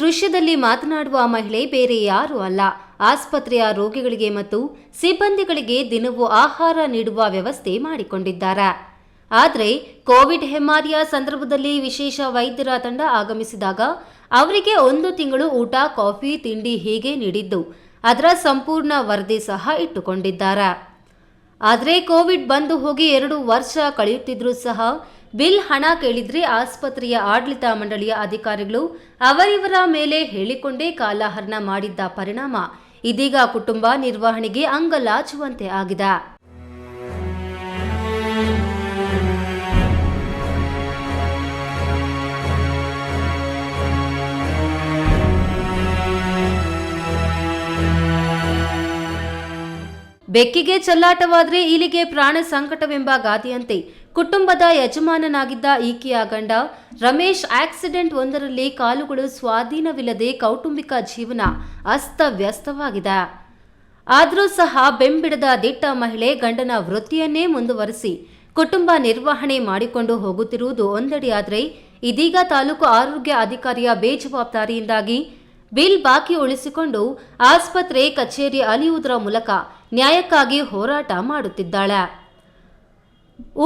ದೃಶ್ಯದಲ್ಲಿ ಮಾತನಾಡುವ ಮಹಿಳೆ ಬೇರೆ ಯಾರೂ ಅಲ್ಲ. ಆಸ್ಪತ್ರೆಯ ರೋಗಿಗಳಿಗೆ ಮತ್ತು ಸಿಬ್ಬಂದಿಗಳಿಗೆ ದಿನವೂ ಆಹಾರ ನೀಡುವ ವ್ಯವಸ್ಥೆ ಮಾಡಿಕೊಂಡಿದ್ದಾರೆ. ಆದರೆ ಕೋವಿಡ್ ಹೆಮ್ಮಾರಿಯ ಸಂದರ್ಭದಲ್ಲಿ ವಿಶೇಷ ವೈದ್ಯರ ತಂಡ ಆಗಮಿಸಿದಾಗ ಅವರಿಗೆ ಒಂದು ತಿಂಗಳು ಊಟ, ಕಾಫಿ, ತಿಂಡಿ ಹೀಗೆ ನೀಡಿದ್ದು. ಅದರ ಸಂಪೂರ್ಣ ವರದಿ ಸಹ ಇಟ್ಟುಕೊಂಡಿದ್ದಾರೆ. ಆದರೆ ಕೋವಿಡ್ ಬಂದು ಹೋಗಿ ಎರಡು ವರ್ಷ ಕಳೆಯುತ್ತಿದ್ರೂ ಸಹ ಬಿಲ್ ಹಣ ಕೇಳಿದ್ರೆ ಆಸ್ಪತ್ರೆಯ ಆಡಳಿತ ಮಂಡಳಿಯ ಅಧಿಕಾರಿಗಳು ಅವರಿವರ ಮೇಲೆ ಹೇಳಿಕೊಂಡೇ ಕಾಲಹರಣ ಮಾಡಿದ್ದ ಪರಿಣಾಮ. ಇದೀಗ ಕುಟುಂಬ ನಿರ್ವಹಣೆಗೆ ಅಂಗಲಾಚುವಂತೆ ಆಗಿದೆ. ಬೆಕ್ಕಿಗೆ ಚೆಲ್ಲಾಟವಾದರೆ ಇಲ್ಲಿಗೆ ಪ್ರಾಣ ಸಂಕಟವೆಂಬ ಗಾದೆಯಂತೆ ಕುಟುಂಬದ ಯಜಮಾನನಾಗಿದ್ದ ಈಕೆಯ ಗಂಡ ರಮೇಶ್ ಆಕ್ಸಿಡೆಂಟ್ ಒಂದರಲ್ಲಿ ಕಾಲುಗಳು ಸ್ವಾಧೀನವಿಲ್ಲದೆ ಕೌಟುಂಬಿಕ ಜೀವನ ಅಸ್ತವ್ಯಸ್ತವಾಗಿದೆ. ಆದರೂ ಸಹ ಬೆಂಬಿಡದ ದಿಟ್ಟ ಮಹಿಳೆ ಗಂಡನ ವೃತ್ತಿಯನ್ನೇ ಮುಂದುವರೆಸಿ ಕುಟುಂಬ ನಿರ್ವಹಣೆ ಮಾಡಿಕೊಂಡು ಹೋಗುತ್ತಿರುವುದು ಒಂದಡಿಯಾದರೆ ಇದೀಗ ತಾಲೂಕು ಆರೋಗ್ಯ ಅಧಿಕಾರಿಯ ಬೇಜವಾಬ್ದಾರಿಯಿಂದಾಗಿ ಬಿಲ್ ಬಾಕಿ ಉಳಿಸಿಕೊಂಡು ಆಸ್ಪತ್ರೆ, ಕಚೇರಿ ಅಲಿಯುವುದರ ಮೂಲಕ ನ್ಯಾಯಕ್ಕಾಗಿ ಹೋರಾಟ ಮಾಡುತ್ತಿದ್ದಾಳೆ.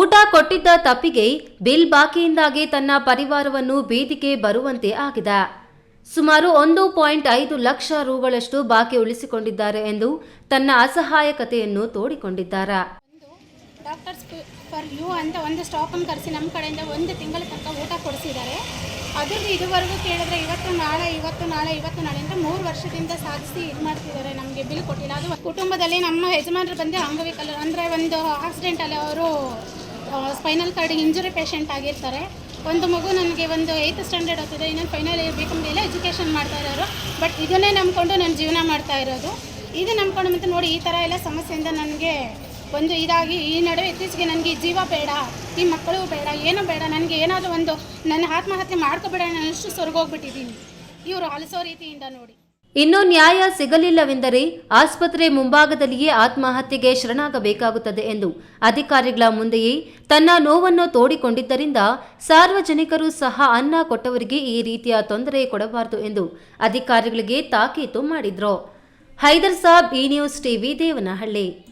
ಊಟ ಕೊಟ್ಟಿದ್ದ ತಪ್ಪಿಗೆ ಬಿಲ್ ಬಾಕಿಯಿಂದಾಗಿ ತನ್ನ ಪರಿವಾರವನ್ನು ಬೀದಿಗೆ ಬರುವಂತೆ ಆಗಿದೆ. ಸುಮಾರು ಒಂದು ಪಾಯಿಂಟ್ ಐದು ಲಕ್ಷ ರೂಗಳಷ್ಟು ಬಾಕಿ ಉಳಿಸಿಕೊಂಡಿದ್ದಾರೆ ಎಂದು ತನ್ನ ಅಸಹಾಯಕತೆಯನ್ನು ತೋಡಿಕೊಂಡಿದ್ದಾರೆ. ಡಾಕ್ಟರ್ಸ್ ಫಾರ್ ಯು ಅಂತ ಒಂದು ಸ್ಟಾಪನ್ನು ಕರೆಸಿ ನಮ್ಮ ಕಡೆಯಿಂದ ಒಂದು ತಿಂಗಳ ತನಕ ಊಟ ಕೊಡಿಸಿದ್ದಾರೆ. ಅದ್ರದ್ದು ಇದುವರೆಗೂ ಕೇಳಿದ್ರೆ ಇವತ್ತು ನಾಳೆ ಇವತ್ತು ನಾಳೆ ಇವತ್ತು ನಾಳೆ ಅಂತ ಮೂರು ವರ್ಷದಿಂದ ಸಾಧಿಸಿ ಇದು ಮಾಡ್ತಿದ್ದಾರೆ ನಮಗೆ ಬಿಲ್ ಕೊಟ್ಟಿಲ್ಲ. ಅದು ಕುಟುಂಬದಲ್ಲಿ ನಮ್ಮ ಯಜಮಾನರು ಬಂದು ಅಂಗವಿಕಲರು ಅಂದರೆ ಒಂದು ಆಕ್ಸಿಡೆಂಟಲ್ಲಿ ಅವರು ಸ್ಪೈನಲ್ ಕಾರ್ಡ್ ಇಂಜುರಿ ಪೇಷೆಂಟ್ ಆಗಿರ್ತಾರೆ. ಒಂದು ಮಗು ನನಗೆ ಒಂದು ಏಯ್ತ್ ಸ್ಟ್ಯಾಂಡರ್ಡ್ ಓದ್ತಿದೆ, ಇನ್ನೊಂದು ಫೈನಲ್ ಇಯರ್ ಬೇಕು ಮೇಲೆ ಎಜುಕೇಷನ್ ಮಾಡ್ತಾ ಇರೋರು. ಬಟ್ ಇದನ್ನೇ ನಂಬಿಕೊಂಡು ನಾನು ಜೀವನ ಮಾಡ್ತಾ ಇರೋದು. ಇದು ನಂಬ್ಕೊಂಡು ಮತ್ತು ನೋಡಿ ಈ ಥರ ಎಲ್ಲ ಸಮಸ್ಯೆಯಿಂದ ನನಗೆ ಒಂದು ಇದಾಗಿ, ಈ ನಡುವೆ ಇತ್ತೀಚೆಗೆ ನನಗೆ ಜೀವ ಬೇಡ, ಈ ಮಕ್ಕಳು ಬೇಡ, ಏನೂ ಬೇಡ, ನನಗೆ ಏನಾದರೂ ಒಂದು ನನ್ನ ಆತ್ಮಹತ್ಯೆ ಮಾಡ್ಕೋಬೇಡ ನಾನು ಅಷ್ಟು ಸೊರಗೋಗ್ಬಿಟ್ಟಿದ್ದೀನಿ. ಇವರು ಅಲಸೋ ರೀತಿಯಿಂದ ನೋಡಿ. ಇನ್ನು ನ್ಯಾಯ ಸಿಗಲಿಲ್ಲವೆಂದರೆ ಆಸ್ಪತ್ರೆ ಮುಂಭಾಗದಲ್ಲಿಯೇ ಆತ್ಮಹತ್ಯೆಗೆ ಶರಣಾಗಬೇಕಾಗುತ್ತದೆ ಎಂದು ಅಧಿಕಾರಿಗಳ ಮುಂದೆಯೇ ತನ್ನ ನೋವನ್ನು ತೋಡಿಕೊಂಡಿದ್ದರಿಂದ ಸಾರ್ವಜನಿಕರು ಸಹ ಅನ್ನ ಕೊಟ್ಟವರಿಗೆ ಈ ರೀತಿಯ ತೊಂದರೆ ಕೊಡಬಾರದು ಎಂದು ಅಧಿಕಾರಿಗಳಿಗೆ ತಾಕೀತು ಮಾಡಿದ್ರು. ಹೈದರ್ ಸಾಬ್ ಈ ನ್ಯೂಸ್ ಟಿವಿ, ದೇವನಹಳ್ಳಿ.